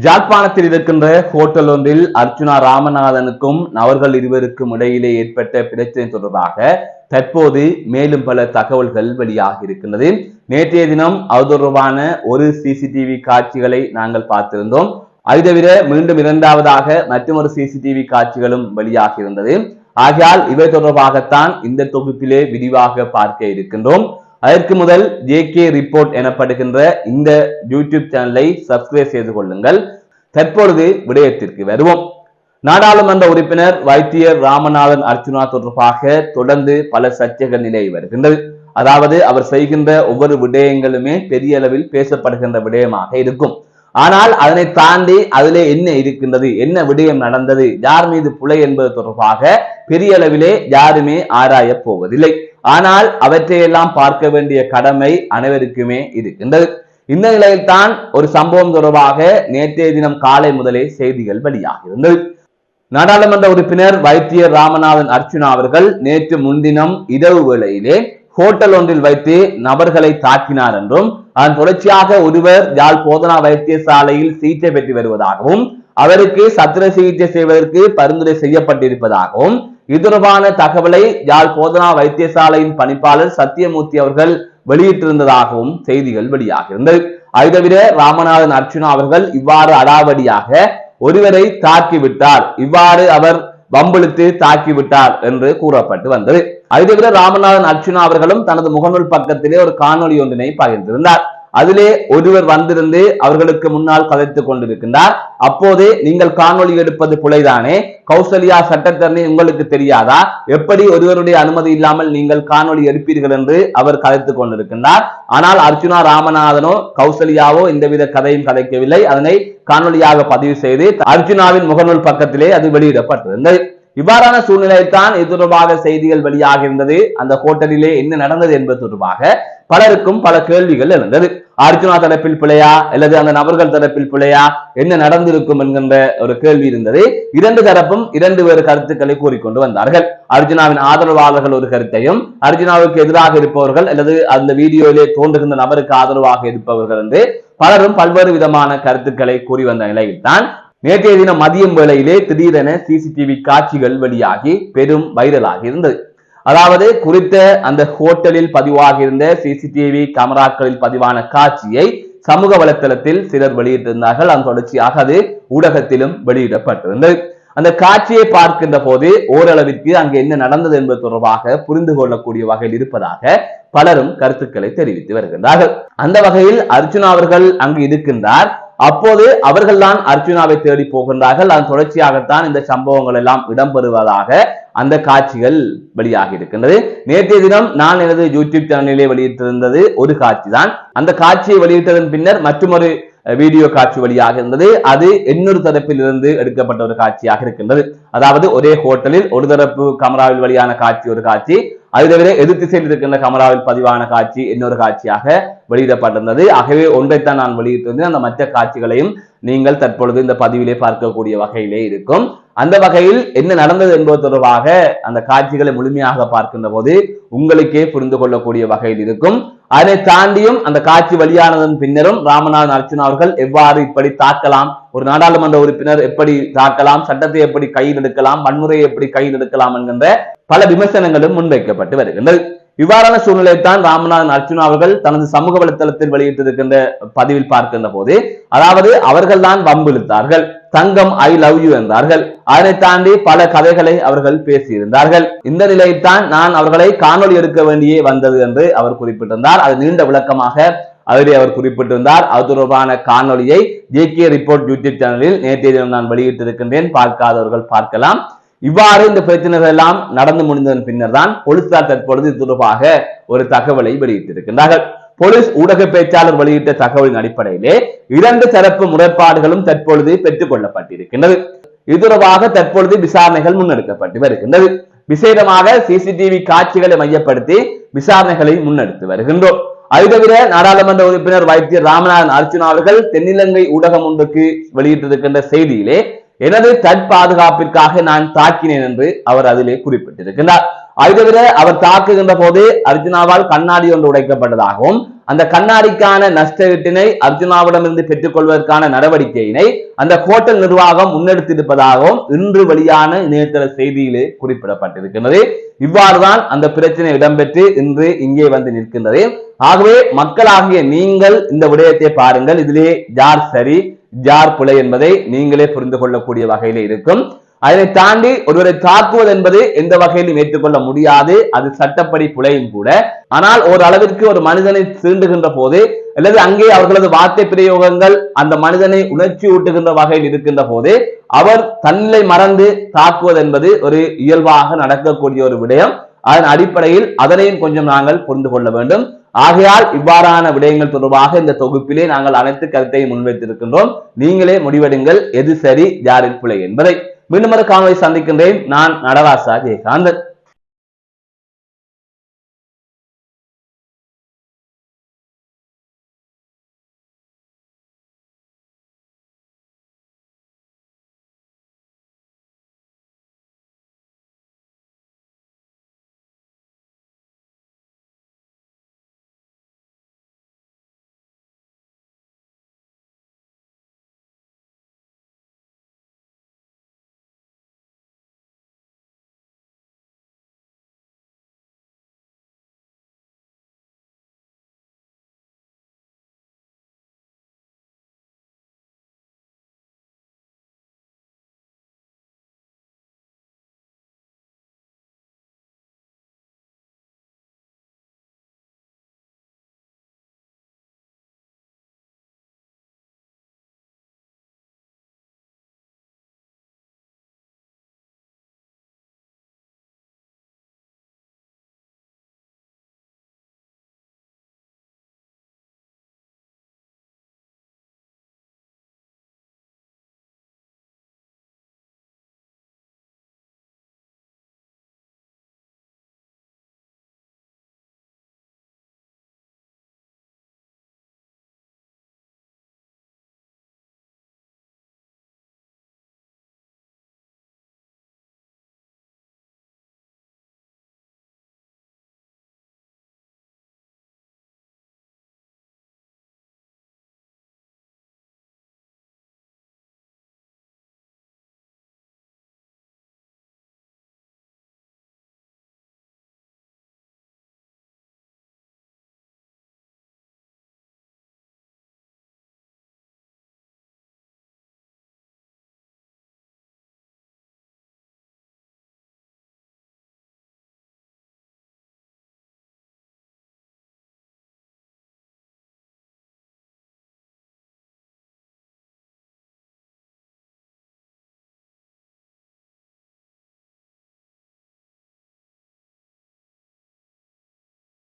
ஜாழ்ப்பாணத்தில் இருக்கின்ற ஹோட்டல் ஒன்றில் அர்ச்சுனா ராமநாதனுக்கும் அவர்கள் இருவருக்கும் இடையிலே ஏற்பட்ட பிரச்சனை தொடர்பாக தற்போது மேலும் பல தகவல்கள் வெளியாக இருக்கின்றது. நேற்றைய தினம் அது தொடர்பான ஒரு சிசிடிவி காட்சிகளை நாங்கள் பார்த்திருந்தோம். அது தவிர மீண்டும் இரண்டாவதாக மற்றொரு சிசிடிவி காட்சிகளும் வெளியாக இருந்தது. ஆகையால் இவை தொடர்பாகத்தான் இந்த தொகுப்பிலே விரிவாக பார்க்க இருக்கின்றோம். அதற்கு முதல் ஜே கே ரிப்போர்ட் எனப்படுகின்ற இந்த யூடியூப் சேனலை சப்ஸ்கிரைப் செய்து கொள்ளுங்கள். தற்பொழுது விடயத்திற்கு வருவோம். நாடாளுமன்ற உறுப்பினர் வைத்தியர் ராமநாதன் அர்ச்சுனா தொடர்பாக தொடர்ந்து பல சர்ச்சைகள் நிலை வருகின்றது. அதாவது அவர் செய்கின்ற ஒவ்வொரு விடயங்களுமே பெரிய அளவில் பேசப்படுகின்ற விடயமாக இருக்கும். ஆனால் அதனை தாண்டி அதிலே என்ன இருக்கின்றது என்ன விடயம் நடந்தது யார் மீது புலை என்பது தொடர்பாக பெரிய அளவிலே யாருமே ஆராயப் போவதில்லை. ஆனால் அவற்றையெல்லாம் பார்க்க வேண்டிய கடமை அனைவருக்குமே இருக்கின்றது இந்த நிலையில்தான் ஒரு சம்பவம் தொடர்பாக நேற்றைய தினம் காலை முதலே செய்திகள் வெளியாகியிருந்தது நாடாளுமன்ற உறுப்பினர் வைத்தியர் ராமநாதன் அர்ச்சுனா அவர்கள் நேற்று முன்தினம் இரவு வேளையிலே ஹோட்டல் ஒன்றில் வைத்து நபர்களை தாக்கினார் என்றும் அதன் தொடர்ச்சியாக ஒருவர் யாழ் போதனா வைத்தியசாலையில் சிகிச்சை பெற்று வருவதாகவும் அவருக்கு சத்திர சிகிச்சை செய்வதற்கு பரிந்துரை செய்யப்பட்டிருப்பதாகவும் இது தொடர்பான தகவலை யாழ் போதனா வைத்தியசாலையின் பணிப்பாளர் சத்தியமூர்த்தி அவர்கள் வெளியிட்டிருந்ததாகவும் செய்திகள் வெளியாகியிருந்தது. அது தவிர ராமநாதன் அர்ச்சுனா அவர்கள் இவ்வாறு அடாவடியாக ஒருவரை தாக்கிவிட்டார். இவ்வாறு அவர் வம்பிழுத்து தாக்கிவிட்டார் என்று கூறப்பட்டு வந்தது. அது தவிர ராமநாதன் அர்ச்சுனா அவர்களும் தனது முகநூல் பக்கத்திலே ஒரு காணொளி ஒன்றினை பகிர்ந்திருந்தார். அதிலே ஒருவர் வந்திருந்து அவர்களுக்கு முன்னால் கதைத்துக் கொண்டிருக்கின்றார். அப்போதே நீங்கள் காணொலி எடுப்பது புலைதானே? கௌசல்யா சட்டத்தரணி உங்களுக்கு தெரியாதா? எப்படி ஒருவருடைய அனுமதி இல்லாமல் நீங்கள் காணொலி எடுப்பீர்கள் என்று அவர் கதைத்துக் கொண்டிருக்கின்றார். ஆனால் அர்ஜுனா ராமநாதனோ கௌசல்யாவோ எந்தவித கதையும் கதைக்கவில்லை. அதனை காணொலியாக பதிவு செய்து அர்ஜுனாவின் முகநூல் பக்கத்திலே அது வெளியிடப்பட்டிருந்தது. இவ்வாறான சூழ்நிலைத்தான் இது தொடர்பாக செய்திகள் வெளியாகியிருந்தது. அந்த ஹோட்டலிலே என்ன நடந்தது என்பது தொடர்பாக பலருக்கும் பல கேள்விகள் இருந்தது அர்ஜுனா தரப்பில் பிழையா? அல்லது அந்த நபர்கள் தரப்பில் பிழையா? என்ன நடந்திருக்கும் என்கின்ற ஒரு கேள்வி இருந்தது. இரண்டு தரப்பும் இரண்டு வேறு கருத்துக்களை கூறிக்கொண்டு வந்தார்கள். அர்ஜுனாவின் ஆதரவாளர்கள் ஒரு கருத்தையும் அர்ஜுனாவுக்கு எதிராக இருப்பவர்கள் அல்லது அந்த வீடியோவிலே தோன்றுகின்ற நபருக்கு ஆதரவாக இருப்பவர்கள் என்று பலரும் பல்வேறு விதமான கருத்துக்களை கூறி வந்த நிலையில்தான் நேற்றைய தினம் மதியம் வேளையிலே திடீரென சிசிடிவி காட்சிகள் வெளியாகி பெரும் வைரலாகி இருந்தது. அதாவது குறித்த அந்த ஹோட்டலில் பதிவாகியிருந்த சிசிடிவி கேமராக்களில் பதிவான காட்சியை சமூக வலைத்தளத்தில் சிலர் வெளியிட்டிருந்தார்கள். அந்த தொடர்ச்சியாக அது ஊடகத்திலும் வெளியிடப்பட்டிருந்தது. அந்த காட்சியை பார்க்கின்ற போது ஓரளவிற்கு அங்கு என்ன நடந்தது என்பது தொடர்பாக புரிந்து கொள்ளக்கூடிய வகையில் இருப்பதாக பலரும் கருத்துக்களை தெரிவித்து வருகின்றார்கள். அந்த வகையில் அர்ஜுனா அவர்கள் அங்கு இருக்கின்றார். அப்போது அவர்கள்தான் அர்ஜுனாவை தேடி போகின்றார்கள். அதன் தொடர்ச்சியாகத்தான் இந்த சம்பவங்கள் எல்லாம் இடம்பெறுவதாக அந்த காட்சிகள் வெளியாகி இருக்கின்றது. நேற்றைய தினம் நான் எனது யூடியூப் சேனலிலே வெளியிட்டிருந்தது ஒரு காட்சி தான் அந்த காட்சியை வெளியிட்டதன் பின்னர் மற்றொரு வீடியோ காட்சி வழியாக இருந்தது. அது இன்னொரு தரப்பில் இருந்து எடுக்கப்பட்ட ஒரு காட்சியாக இருக்கின்றது. அதாவது ஒரே ஹோட்டலில் ஒரு தரப்பு கமராவில் வழியான காட்சி ஒரு காட்சி. அது தவிர எதிர் திசையில் இருக்கின்ற கமராவில் பதிவான காட்சி இன்னொரு காட்சியாக வெளியிடப்பட்டிருந்தது. ஆகவே ஒன்றைத்தான் நான் வெளியிட்டிருந்தேன். அந்த மற்ற காட்சிகளையும் நீங்கள் தற்பொழுது இந்த பதிவிலே பார்க்கக்கூடிய வகையிலே இருக்கும். அந்த வகையில் என்ன நடந்தது என்பது தொடர்பாக அந்த காட்சிகளை முழுமையாக பார்க்கின்ற போது உங்களுக்கே புரிந்து கொள்ளக்கூடிய வகையில் இருக்கும். அதனை தாண்டியும் அந்த காட்சி வெளியானதன் பின்னரும் ராமநாதன் அர்ச்சனா அவர்கள் எவ்வாறு இப்படி தாக்கலாம் ஒரு நாடாளுமன்ற உறுப்பினர் எப்படி தாக்கலாம் சட்டத்தை எப்படி கையில் எடுக்கலாம் வன்முறையை எப்படி கையில் எடுக்கலாம் என்கின்ற பல விமர்சனங்களும் முன்வைக்கப்பட்டு வருகின்றது. இவ்வாறான சூழ்நிலை தான் ராமநாதன் அர்ஜுனா அவர்கள் தனது சமூக வலைத்தளத்தில் வெளியிட்டிருக்கின்ற பதிவில் பார்க்கின்ற போது அதாவது அவர்கள் தான் வம்பிழுத்தார்கள். தங்கம் ஐ லவ் யூ என்றார்கள். அதனை தாண்டி பல கதைகளை அவர்கள் பேசியிருந்தார்கள். இந்த நிலையில்தான் நான் அவர்களை காணொலி எடுக்க வேண்டியே வந்தது என்று அவர் குறிப்பிட்டிருந்தார். அது நீண்ட விளக்கமாக அதிலே அவர் குறிப்பிட்டிருந்தார். அது தொடர்பான காணொலியை ஜே கே ரிப்போர்ட் யூடியூப் சேனலில் நேற்றைய தினம் நான் வெளியிட்டிருக்கின்றேன். பார்க்காதவர்கள் பார்க்கலாம். இவ்வாறு இந்த பிரச்சனைகள் எல்லாம் நடந்து முடிந்ததன் பின்னர் தான் போலீசார் தற்பொழுது இது தொடர்பாக ஒரு தகவலை வெளியிட்டிருக்கின்றார்கள். போலீஸ் ஊடக பேச்சாளர் வெளியிட்ட தகவலின் அடிப்படையிலே இரண்டு தரப்பு முறைப்பாடுகளும் தற்பொழுது பெற்றுக் கொள்ளப்பட்டிருக்கின்றது. இது தற்பொழுது விசாரணைகள் முன்னெடுக்கப்பட்டு வருகின்றது. விசேடமாக சிசிடிவி காட்சிகளை மையப்படுத்தி விசாரணைகளை முன்னெடுத்து வருகின்றோம். அது தவிர நாடாளுமன்ற உறுப்பினர் வைத்தியர் ராமநாதன் அர்ஜுனா அவர்கள் தென்னிலங்கை ஊடகம் ஒன்றுக்கு வெளியிட்டிருக்கின்ற செய்தியிலே எனது தற்பாதுகாப்பிற்காக நான் தாக்கினேன் என்று அவர் அதிலே குறிப்பிட்டிருக்கின்றார். அது தவிர அவர் தாக்குகின்ற போது அர்ஜுனாவால் கண்ணாடி ஒன்று உடைக்கப்பட்டதாகவும் அந்த கண்ணாடிக்கான நஷ்டவீட்டினை அர்ஜுனாவிடமிருந்து பெற்றுக் கொள்வதற்கான நடவடிக்கையினை அந்த ஹோட்டல் நிர்வாகம் முன்னெடுத்திருப்பதாகவும் இன்று வெளியான இணையதள செய்தியிலே குறிப்பிடப்பட்டிருக்கின்றது. இவ்வாறுதான் அந்த பிரச்சனை இடம்பெற்று இன்று இங்கே வந்து நிற்கின்றது. ஆகவே மக்களாகிய நீங்கள் இந்த விடயத்தை பாருங்கள். இதிலே யார் சரி யார் பிழை என்பதை நீங்களே புரிந்து கொள்ளக்கூடிய வகையில இருக்கும். அதனை தாண்டி ஒருவரை தாக்குவது என்பது எந்த வகையிலும் ஏற்றுக்கொள்ள முடியாது. அது சட்டப்படி பிழையும் கூட. ஆனால் ஒரு அளவிற்கு ஒரு மனிதனை சீண்டுகின்ற போது அல்லது அங்கே அவர்களது வார்த்தை பிரயோகங்கள் அந்த மனிதனை உணர்ச்சி ஊட்டுகின்ற வகையில் இருக்கின்ற போது அவர் தன்னை மறந்து தாக்குவது என்பது ஒரு இயல்பாக நடக்கக்கூடிய ஒரு விடயம். அதன் அடிப்படையில் அதனையும் கொஞ்சம் நாங்கள் புரிந்து கொள்ள வேண்டும். ஆகையால் இவ்வாறான விடயங்கள் தொடர்பாக இந்த தொகுப்பிலே நாங்கள் அனைத்து கருத்தையும் முன்வைத்திருக்கின்றோம். நீங்களே முடிவெடுங்கள். எது சரி யாரில் பிழை என்பதை. மீண்டும் ஒரு காணொலி சந்திக்கின்றேன். நான் நடராசா ஜெயகாந்தன்